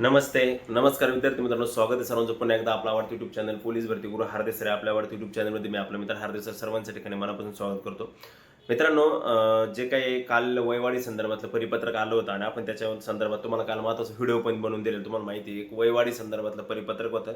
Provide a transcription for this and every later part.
नमस्ते नमस्कार विद्यार्थी मित्रांनो स्वागत आहे सर्वांचं. पुन्हा एकदा आपला आवडतं यूट्यूब चॅनल पोलीस भरती गुरु हार्दिक सर आपल्या आवडतं यूट्यूब चॅनलमध्ये मी आपला मित्र हार्दिक सर सर्वांच्या ठिकाणी मनापासून स्वागत करतो. मित्रांनो जे काही काल वयवाडी संदर्भातलं परिपत्रक आलं होतं आणि आपण त्याच्या संदर्भात तुम्हाला काल महत्त्वाचा व्हिडिओ पण बनवून दिलेला तुम्हाला माहिती आहे एक वयवाडी संदर्भातलं परिपत्रक होतं.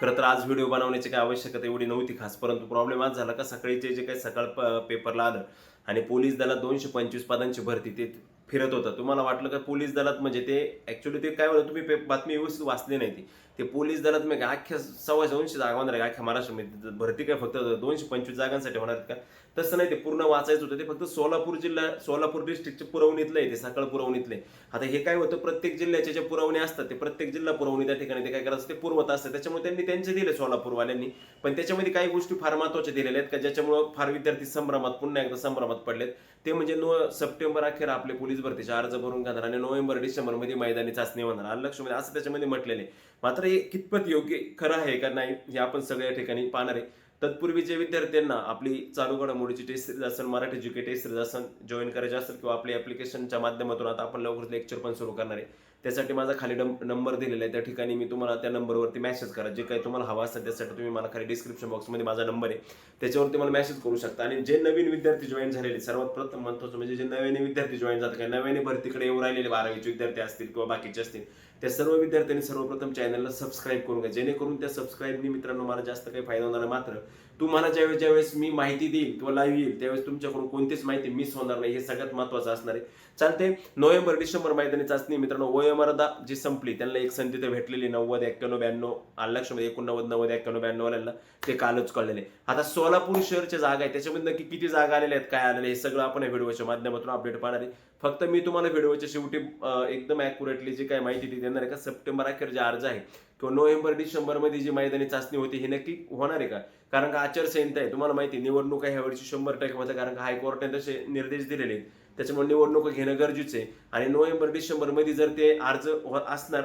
खरं तर आज व्हिडिओ बनवण्याची काही आवश्यकता एवढी नव्हती खास परंतु प्रॉब्लेम आज झाला का सकाळीचे जे काही सकाळ प- पेपरला आलं आणि पोलीस दलात दोनशे पंचवीस पदांची भरती ते फिरत होतं. तुम्हाला वाटलं का पोलीस दलात म्हणजे ते ऍक्च्युली ते काय होतं तुम्ही पे- बातमी व्यवस्थित वाचली नाही ती. ते पोलीस दलात म्हणजे अख्ख्या सव्वा दोनशे जागा होणार आहे अख्ख्या महाराष्ट्रामध्ये. भरती काय फक्त दोनशे पंचवीस जागांसाठी होणार आहेत का? तसं नाही ते पूर्ण वाचायचं होतं. ते फक्त सोलापूर जिल्हा सोलापूर डिस्ट्रिक्टच्या पुरवणीतलं आहे ते सकाळ पुरवणीतले. आता हे काय होतं प्रत्येक जिल्ह्याचे ज्या पुरवणी असतात ते प्रत्येक जिल्हा पुरवणी त्या ठिकाणी ते काय करायचं ते पुरवत असतात. त्याच्यामुळे त्यांनी त्यांचे दिले सोलापूरवाल्यांनी. पण त्याच्यामध्ये काही गोष्टी फार महत्त्वाच्या दिलेल्या आहेत का ज्याच्यामुळं फार विद्यार्थी संभ्रमात पुन्हा एकदा संभ्रमात पडलेत? ते म्हणजे नो सप्टेंबर अखेर आपले पोलीस भरतीचे अर्ज भरून घेणार आणि नोव्हेंबर डिसेंबरमध्ये मैदानी चाचणी होणार. लक्षमध्ये म्हणजे असं त्याच्यामध्ये म्हटलेले मात्र हे कितपत योग्य खरं आहे का नाही हे आपण सगळ्या ठिकाणी पाहणार आहे. तत्पूर्वी जे विद्यार्थ्यांना आपली चालू घडामोडीची टेस्ट सिरीज असेल मराठी जी टेस्ट सिरीज असेल जॉईन करायची असेल किंवा आपली ॲप्लिकेशनच्या माध्यमातून आता आपण लवकरच लेक्चर पण सुरू करणार आहे. त्यासाठी माझा खाली नंबर दिलेला आहे. त्या ठिकाणी मी तुम्हाला त्या नंबरवरती मेसेज करा. जे काही तुम्हाला हवं असेल त्यासाठी तुम्ही मला खाली डिस्क्रिप्शन बॉक्समध्ये माझा नंबर आहे. त्याच्यावरती मला मेसेज करू शकता. आणि जे नवीन विद्यार्थी जॉईन झालेले सर्वात प्रथम महत्वाचं म्हणजे जे नव्याने विद्यार्थी जॉईन जातात काही नव्याने भरतीकडे येऊ राहिलेले बारावीचे विद्यार्थी असतील किंवा बाकीचे असतील त्या सर्व विद्यार्थ्यांनी सर्वप्रथम चॅनलला सबस्क्राईब करून घ्या. जेणेकरून त्या सबस्क्राईबनी मित्रांनो मला जास्त काही फायदा होणार मात्र तुम्हाला ज्यावेळेस ज्यावेळेस मी माहिती देईल किंवा लाईव्ह येईल त्यावेळेस तुमच्याकडून कोणतीच माहिती मिस होणार नाही. हे सगळ्यात महत्वाचं असणार आहे. चालते नोव्हेंबर डिसेंबर मैदानी चाचणी मित्रांनो. वयोमर्यादा जी संपली त्यांना एक संधी ते भेटलेली. नव्वद एक्क्याण्णव ब्याण्णव आलं एकोणनव्वद नव्वद एक्क्याण्णव ब्याण्णव वाल्यांना ते कालच कळलेले. आता सोलापूर शहरच्या जागा आहे त्याच्यामध्ये नक्की किती जागा आलेल्या आहेत काय आलेले हे सगळं आपण या व्हिडिओच्या माध्यमातून अपडेट पाहणार आहे. फक्त मी तुम्हाला व्हिडिओच्या शेवटी एकदम ॲक्युरेटली जी काय माहिती ती देणार आहे का? सप्टेंबर अखेर जे अर्ज आहे. किंवा नोव्हेंबर डिसेंबरमध्ये जी मैदानी चाचणी होती ही नक्की होणार आहे का? कारण का आचारसंहिता आहे. तुम्हाला माहिती आहे, निवडणुका ह्या वर्षी शंभर टक्के होतं कारण का हायकोर्टाने तसे निर्देश दिलेले आहेत. त्याच्यामुळे निवडणूक घेणं गरजेचं आहे. आणि नोव्हेंबर डिसेंबरमध्ये जर ते अर्ज हो-, असणार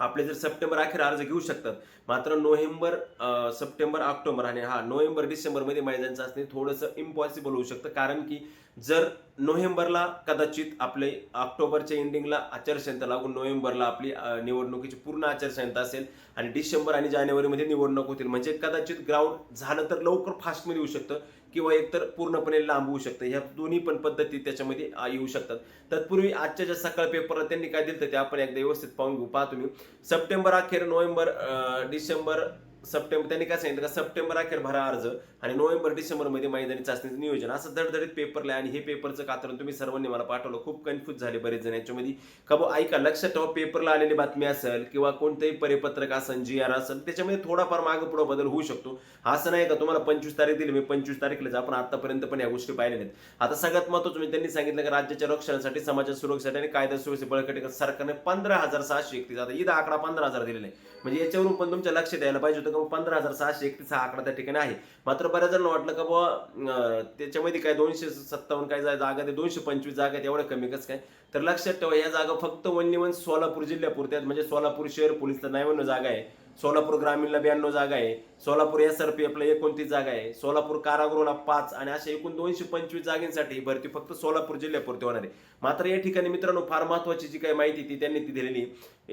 आपले जर सप्टेंबर अखेर अर्ज घेऊ शकतात मात्र नोव्हेंबर सप्टेंबर ऑक्टोबर आणि हा नोव्हेंबर डिसेंबरमध्ये मैदानचं मैदान चाचणी थोडंसं इम्पॉसिबल होऊ शकतं. कारण की जर नोव्हेंबरला कदाचित आपले ऑक्टोबरच्या एंडिंगला आचारसंहिता लागून नोव्हेंबरला आपली निवडणुकीची पूर्ण आचारसंहिता असेल आणि डिसेंबर आणि जानेवारीमध्ये निवडणूक होतील म्हणजे कदाचित ग्राउंड झालं तर लवकर फास्टमध्ये येऊ शकतं. किंवा एकतर पूर्णपणे लांब होऊ शकतं. ह्या दोन्ही पण पद्धती त्याच्यामध्ये येऊ शकतात. तत्पूर्वी आजच्या ज्या सकाळ पेपरला त्यांनी काय दिलं ते आपण एकदा व्यवस्थित पाहून घेऊ. पाहतो तुम्ही. सप्टेंबर अखेर नोव्हेंबर डिसेंबर सप्टेंबर त्यांनी काय सांगितलं का सप्टेंबर अखेर भरा अर्ज आणि नोव्हेंबर डिसेंबरमध्ये मैदानी चाचणीचं नियोजन. असं धडधडीत पेपरला आणि हे पेपरचं कातरण तुम्ही सर्वांनी मला पाठवलं. खूप कन्फ्युज झाले बरेच जण याच्यामध्ये. का बुवा ऐका लक्षात ठेवा पेपरला आलेली बातमी असेल किंवा कोणतंही परिपत्रक असेल जी आर असेल त्याच्यामध्ये थोडाफार मागं पुढं बदल होऊ शकतो. असं नाही का तुम्हाला पंचवीस तारीख दिली मी पंचवीस तारखेलाच आपण आतापर्यंत पण या गोष्टी पाहिल्या नाहीत. आता सगळ्यात महत्वाचं म्हणजे त्यांनी सांगितलं की राज्याच्या रक्षणासाठी समाजाच्या सुरक्षेसाठी आणि कायदा सुरक्षे बळकटी सरकारने पंधरा हजार सहाशे एकतीस आता इथं आकडा पंधरा हजार दिलेला. आहे म्हणजे याच्यावरून पण तुमच्या लक्षात द्यायला पाहिजे होतं का पंधरा हजार सहाशे एकतीस हा आकडा त्या ठिकाणी आहे. मात्र बऱ्याच जणांना वाटलं का बुवा त्याच्यामध्ये काय दोनशे सत्तावन्न काय जागा ते दोनशे पंचवीस जागा आहेत एवढ्या कमी कसं काय? तर लक्षात ठेवा या जागा फक्त वन्यवन सोलापूर जिल्ह्यापुरत्या आहेत. म्हणजे सोलापूर शहर पोलीसला नव्याण्णव जागा आहे. सोलापूर ग्रामीणला ब्याण्णव जागा आहे. सोलापूर एस आर पी एफला एकोणतीस जागा आहे. सोलापूर कारागृहला पाच आणि अशा एकूण दोनशे पंचवीस जागांसाठी भरती फक्त सोलापूर जिल्ह्यापुरती होणार आहे. मात्र या ठिकाणी मित्रांनो फार महत्वाची जी काही माहिती ती त्यांनी ती दिलेली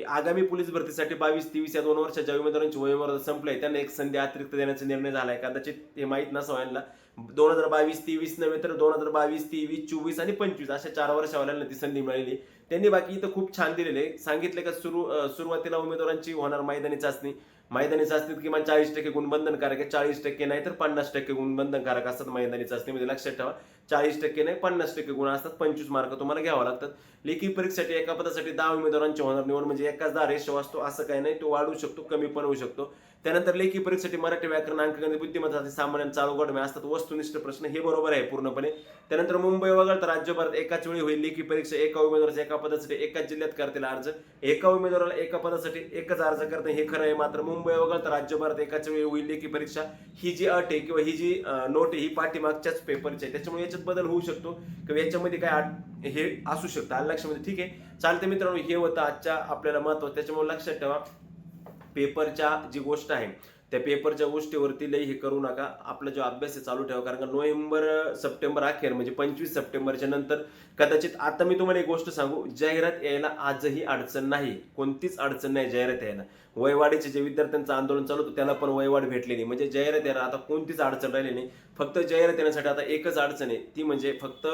आगामी पोलीस भरतीसाठी बावीस तेवीस या दोन वर्षाच्या उमेदवारांची वयोमर्यादा संपली त्यांना एक संधी अतिरिक्त देण्याचा निर्णय झाला आहे कदाचित हे माहीत नसावं यांना. दोन हजार बावीस तेवीस नव्हे तर दोन हजार बावीस तेवीस चोवीस आणि पंचवीस अशा चार वर्षावाल्यांना ती संधी मिळालेली त्यांनी बाकी इथं खूप छान दिलेले आहे. सांगितले का सुरू सुरुवातीला उमेदवारांची होणार मैदानी चाचणी मैदानी चाचणीत किमान चाळीस टक्के गुणबंधनकारक आहे. चाळीस टक्के नाही तर पन्नास टक्के गुणबंधनकारक असतात मैदानी चाचणीमध्ये लक्षात ठेवा. चाळीस टक्के नाही पन्नास टक्के गुण असतात. पंचवीस मार्क तुम्हाला घ्यावं लागतात. लेखी परीक्षेसाठी एका पदासाठी दहा उमेदवारांची होणार निवड म्हणजे एकाच दहा रेशो असतो असं काही नाही. तो वाढू शकतो कमी पण होऊ शकतो. त्यानंतर लेखी परीक्षेसाठी मराठी व्याकरण अंकगणित बुद्धिमत्ता सामान्य चालू गडमे असतात. वस्तुनिष्ठ प्रश्न हे बरोबर आहे पूर्णपणे. त्यानंतर मुंबई वगळता राज्यभरात एकाच वेळी होईल लेखी परीक्षा. एका उमेदवाराच्या एका पदासाठी एकाच जिल्ह्यात करतील अर्ज. एका उमेदवाराला एका पदासाठी एकच अर्ज करते हे खरं आहे. मात्र मुंबई वगळता राज्यभरात एकाच वेळी होईल लेखी परीक्षा. ही जी अट आहे किंवा ही जी नोट आहे ही पाठीमागच्याच पेपरची आहे. त्याच्यामुळे याच्यात बदल होऊ शकतो किंवा याच्यामध्ये काय हे असू शकतं. आलं लक्षामध्ये. ठीक आहे? चालते मित्रांनो हे होतं आजच्या आपल्याला महत्त्व त्याच्यामुळे लक्षात ठेवा पेपरच्या जी गोष्ट आहे त्या पेपरच्या गोष्टीवरती लई हे करू नका. आपला जो अभ्यास आहे चालू ठेवा. कारण का नोव्हेंबर सप्टेंबर अखेर म्हणजे पंचवीस सप्टेंबरच्या नंतर कदाचित आता मी तुम्हाला एक गोष्ट सांगू. जाहिरात यायला आजही अडचण नाही. कोणतीच अडचण नाही जाहिरात यायला. वयवाडीचे जे विद्यार्थ्यांचं आंदोलन चालू होतं त्याला पण वयवाड नाही म्हणजे जाहिरात यायला आता कोणतीच अडचण राहिली नाही. फक्त जाहिरात येण्यासाठी आता एकच अडचण आहे. ती म्हणजे फक्त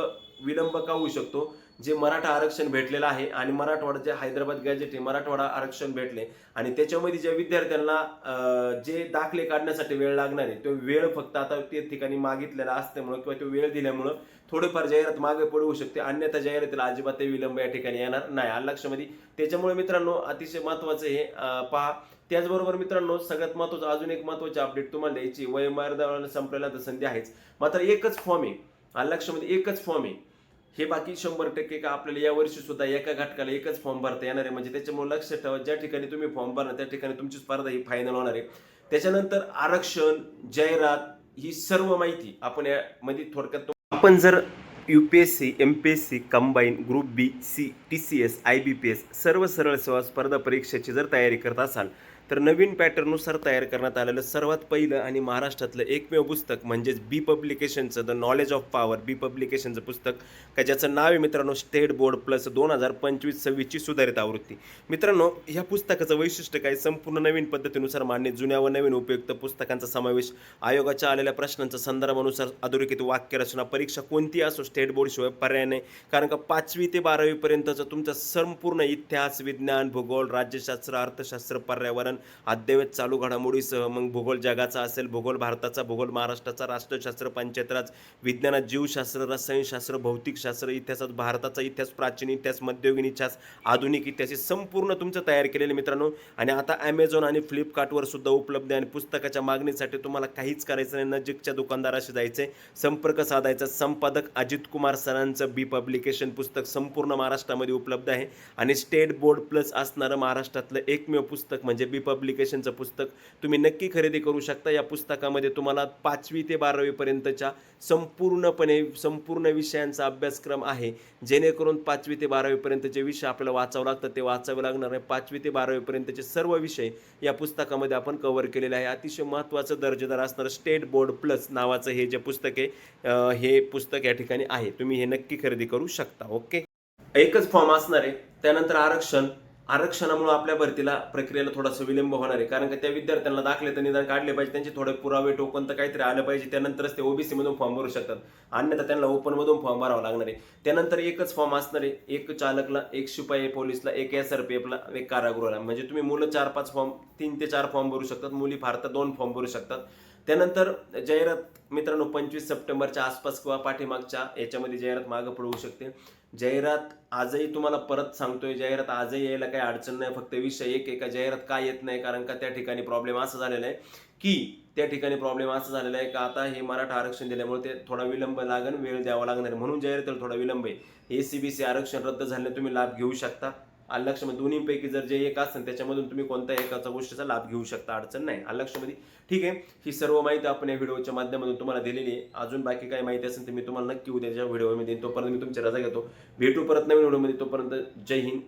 विलंब का होऊ शकतो? जे मराठा आरक्षण भेटलेलं आहे आणि मराठवाडा जे हैदराबाद गॅजेट आहे मराठवाडा आरक्षण भेटले. आणि त्याच्यामध्ये ज्या विद्यार्थ्यांना जे दाखले काढण्यासाठी वेळ लागणार आहे तो वेळ फक्त आता ते ठिकाणी मागितलेला असल्यामुळं किंवा तो वेळ दिल्यामुळं थोडीफार जाहिरात मागे पडू शकते. अन्यथा जाहिरातीला अजिबात विलंब या ठिकाणी येणार नाही. आलक्षमध्ये त्याच्यामुळे मित्रांनो अतिशय महत्वाचं हे पहा. त्याचबरोबर मित्रांनो सगळ्यात महत्वाचं अजून एक महत्वाची अपडेट तुम्हाला द्यायची वयमर्यादा संपलेला तर संधी आहेच. मात्र एकच फॉर्म आहे. आलक्षमध्ये एकच फॉर्म आहे. हे बाकी शंभर टक्के का आपल्याला या वर्षी सुद्धा एका घटकाला एकच फॉर्म भरता येणार आहे? म्हणजे त्याच्यामुळे लक्ष ठेवा ज्या ठिकाणी तुम्ही फॉर्म भरणार त्या ठिकाणी तुमची स्पर्धा ही फायनल होणार आहे. त्याच्यानंतर आरक्षण जाहिरात ही सर्व माहिती आपण यामध्ये थोडक्यात आपण जर U P S C M P S C combine group B C T C S I B P S सर्व सरळ सेवा स्पर्धा परीक्षेची जर तयारी करत असाल तर नवीन पॅटर्ननुसार तयार करण्यात आलेलं सर्वात पहिलं आणि महाराष्ट्रातलं एकमेव पुस्तक म्हणजेच B पब्लिकेशनचं the knowledge of power B पब्लिकेशनचं पुस्तक का ज्याचं नाव आहे मित्रांनो स्टेट बोर्ड प्लस दोन हजार पंचवीस सव्वीसची सुधारित आवृत्ती. मित्रांनो ह्या पुस्तकाचं वैशिष्ट्य काय? संपूर्ण नवीन पद्धतीनुसार मांडणे जुन्या व नवीन उपयुक्त पुस्तकांचा समावेश. आयोगाच्या आलेल्या प्रश्नांच्या संदर्भानुसार अधोरेखित वाक्यरचना परीक्षा कोणती असो स्टेट बोर्डशिवाय पर्याय नाही. कारण का पाचवी ते बारावीपर्यंतचं तुमचं संपूर्ण इतिहास विज्ञान भूगोल राज्यशास्त्र अर्थशास्त्र पर्यावरण अद्ययावत चालू घडामोडीसह मग भूगोल जगाचा असेल भूगोल भारताचा भूगोल महाराष्ट्राचा राष्ट्रशास्त्र पंचायतराज विज्ञानात जीवशास्त्र रसायनशास्त्र भौतिकशास्त्र इतिहासात भारताचा इतिहास प्राचीन इतिहास मध्ययुगीन इतिहास आधुनिक इतिहास संपूर्ण तुमचं तयार केलेले मित्रांनो. आणि आता ॲमेझॉन आणि फ्लिपकार्टवर सुद्धा उपलब्ध आहे आणि पुस्तकाच्या मागणीसाठी तुम्हाला काहीच करायचं नाही. नजीकच्या दुकानदाराशी जायचे संपर्क साधायचा. संपादक अजित कुमार सरांचं बी पब्लिकेशन पुस्तक संपूर्ण महाराष्ट्रामध्ये उपलब्ध आहे. आणि स्टेट बोर्ड प्लस असणारं महाराष्ट्रातलं एकमेव पुस्तक म्हणजे बी पब्लिकेशनचं पुस्तक तुम्ही नक्की खरेदी करू शकता. या पुस्तकामध्ये तुम्हाला पाचवी ते बारावीपर्यंतच्या संपूर्णपणे संपूर्ण विषयांचा अभ्यासक्रम आहे. जेणेकरून पाचवी ते बारावीपर्यंतचे विषय आपल्याला वाचावं लागतं ते वाचावे लागणार नाही. पाचवी ते बारावीपर्यंतचे सर्व विषय या पुस्तकामध्ये आपण कव्हर केलेले आहे. अतिशय महत्त्वाचं दर्जेदार असणारं स्टेट बोर्ड प्लस नावाचं हे जे पुस्तक आहे हे पुस्तक या ठिकाणी आहे. तुम्ही हे नक्की खरेदी करू शकता. ओके? एकच फॉर्म असणार आहे. त्यानंतर आरक्षण. आरक्षणामुळे आपल्या भरतीला प्रक्रियेला थोडासा विलंब होणार आहे. कारण का त्या विद्यार्थ्यांना दाखले तर निदान काढले पाहिजे त्यांचे थोडे पुरावे टोकन तर काहीतरी आलं पाहिजे. त्यानंतरच ते ओबीसी मधून फॉर्म भरू शकतात. अन्यथा त्यांना ओपन मधून फॉर्म भरावा लागणार आहे. त्यानंतर एकच फॉर्म असणार आहे. एक चालकला एक शिपाई पोलीसला एक एस आर पी एफला एक कारागृहाला. म्हणजे तुम्ही मुलं चार पाच फॉर्म तीन ते चार फॉर्म भरू शकतात. मुली फार तर दोन फॉर्म भरू शकतात. त्यानंतर जाहिरात मित्रांनो पंचवीस सप्टेंबरच्या आसपास किंवा पाठीमागच्या याच्यामध्ये जाहिरात मागं पडू शकते. जाहिरात आजही तुम्हाला परत सांगतोय जाहिरात आजही यायला काही अडचण नाही फक्त विषय एक एका जाहिरात का येत नाही कारण का त्या ठिकाणी प्रॉब्लेम असा झालेला आहे की त्या ठिकाणी प्रॉब्लेम असा झालेला आहे का आता हे मराठा आरक्षण दिल्यामुळे ते थोडा विलंब लागन वेळ द्यावा लागणार म्हणून जाहिरातीला थोडा विलंब आहे. एसीबीसी आरक्षण रद्द झाल्याने तुम्ही लाभ घेऊ शकता. अलक्षमध्ये दोन्हीपैकी जर जे एक असेल त्याच्यामधून तुम्ही कोणत्या एकाचा गोष्टीचा लाभ घेऊ शकता अडचण नाही. अलक्षमध्ये ठीक आहे ही सर्व माहिती आपण या व्हिडिओच्या माध्यमातून तुम्हाला दिलेली आहे. अजून बाकी काही माहिती असेल तर मी तुम्हाला नक्की उद्याच्या व्हिडिओमध्ये तोपर्यंत मी तुमची रजा घेतो. भेटू परत नवीन व्हिडिओमध्ये तोपर्यंत जय हिंद.